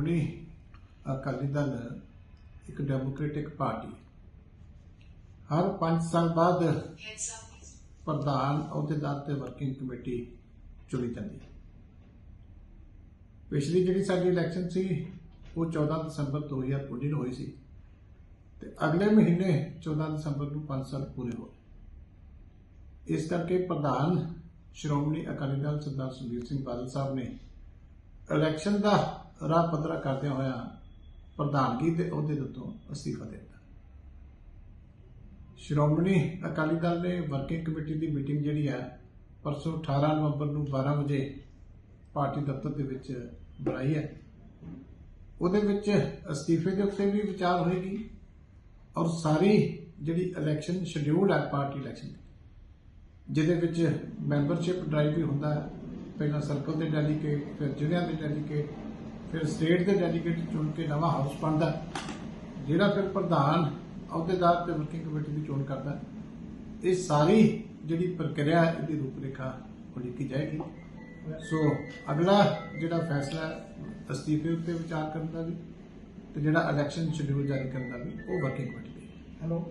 ਸ਼੍ਰੋਮਣੀ ਅਕਾਲੀ ਦਲ, ਇੱਕ democratic party ਹਰ 5 ਸਾਲ ਬਾਅਦ ਪ੍ਰਧਾਨ ਅਹੁਦੇਦਾਰ ਤੇ ਵਰਕਿੰਗ ਕਮੇਟੀ ਚੁਣੀ ਜਾਂਦੀ ਹੈ। ਪਿਛਲੀ ਜਿਹੜੀ ਸਾਡੀ ਇਲੈਕਸ਼ਨ ਸੀ, ਉਹ 14 ਦਸੰਬਰ 2019 ਨੂੰ ਹੋਈ ਸੀ ਤੇ ਅਗਲੇ ਮਹੀਨੇ 14 ਦਸੰਬਰ ਨੂੰ 5 ਸਾਲ ਪੂਰੇ ਹੋਏ। ਇਸ ਕਰਕੇ ਪ੍ਰਧਾਨ ਸ਼੍ਰੋਮਣੀ ਅਕਾਲੀ ਦਲ ਸਰਦਾਰ ਸੁਖਬੀਰ ਸਿੰਘ ਬਾਦਲ ਸਾਹਿਬ ਨੇ ਇਲੈਕਸ਼ਨ ਦਾ ਰਾਹ ਪੱਧਰਾ ਕਰਦਿਆਂ ਹੋਇਆ ਪ੍ਰਧਾਨਗੀ ਦੇ ਅਹੁਦੇ ਦੇ ਉੱਤੋਂ ਅਸਤੀਫਾ ਦੇ ਦਿੱਤਾ। ਸ਼੍ਰੋਮਣੀ ਅਕਾਲੀ ਦਲ ਨੇ ਵਰਕਿੰਗ ਕਮੇਟੀ ਦੀ ਮੀਟਿੰਗ ਜਿਹੜੀ ਹੈ, ਪਰਸੋਂ 18 ਨਵੰਬਰ ਨੂੰ 12 ਵਜੇ ਪਾਰਟੀ ਦਫ਼ਤਰ ਦੇ ਵਿੱਚ ਬੁਲਾਈ ਹੈ। ਉਹਦੇ ਵਿੱਚ ਅਸਤੀਫੇ ਦੇ ਉੱਤੇ ਵੀ ਵਿਚਾਰ ਹੋਏਗੀ ਔਰ ਸਾਰੀ ਜਿਹੜੀ ਇਲੈਕਸ਼ਨ ਸ਼ਡਿਊਲ ਹੈ ਪਾਰਟੀ ਇਲੈਕਸ਼ਨ ਦੀ, ਜਿਹਦੇ ਵਿੱਚ ਮੈਂਬਰਸ਼ਿਪ ਡਰਾਈਵ ਵੀ ਹੁੰਦਾ ਹੈ। ਪਹਿਲਾਂ ਸਰਕਲ ਦੇ ਡੈਲੀਗੇਟ ਫਿਰ ਜ਼ਿਲ੍ਹਿਆਂ ਦੇ ਡੈਲੀਗੇਟ ਫਿਰ ਸਟੇਟ ਦੇ ਡੈਲੀਗੇਟ ਚੁਣ ਕੇ ਨਵਾਂ ਹਾਊਸ ਬਣਦਾ ਜਿਹੜਾ ਫਿਰ ਪ੍ਰਧਾਨ ਅਹੁਦੇਦਾਰ ਤੇ ਵਰਕਿੰਗ ਕਮੇਟੀ ਦੀ ਚੋਣ ਕਰਦਾ ਇਹ ਸਾਰੀ ਜਿਹੜੀ ਪ੍ਰਕਿਰਿਆ ਇਹਦੀ ਰੂਪਰੇਖਾ ਉਲੀਕੀ ਜਾਏਗੀ। ਸੋ ਅਗਲਾ ਜਿਹੜਾ ਫੈਸਲਾ ਅਸਤੀਫੇ ਉੱਤੇ ਵਿਚਾਰ ਕਰਨ ਦਾ ਵੀ ਤੇ ਜਿਹੜਾ ਇਲੈਕਸ਼ਨ ਸ਼ਡਿਊਲ ਜਾਰੀ ਕਰਨ ਦਾ ਵੀ, ਉਹ ਵਰਕਿੰਗ ਕਮੇਟੀ ਦੀ ਹੈਲੋ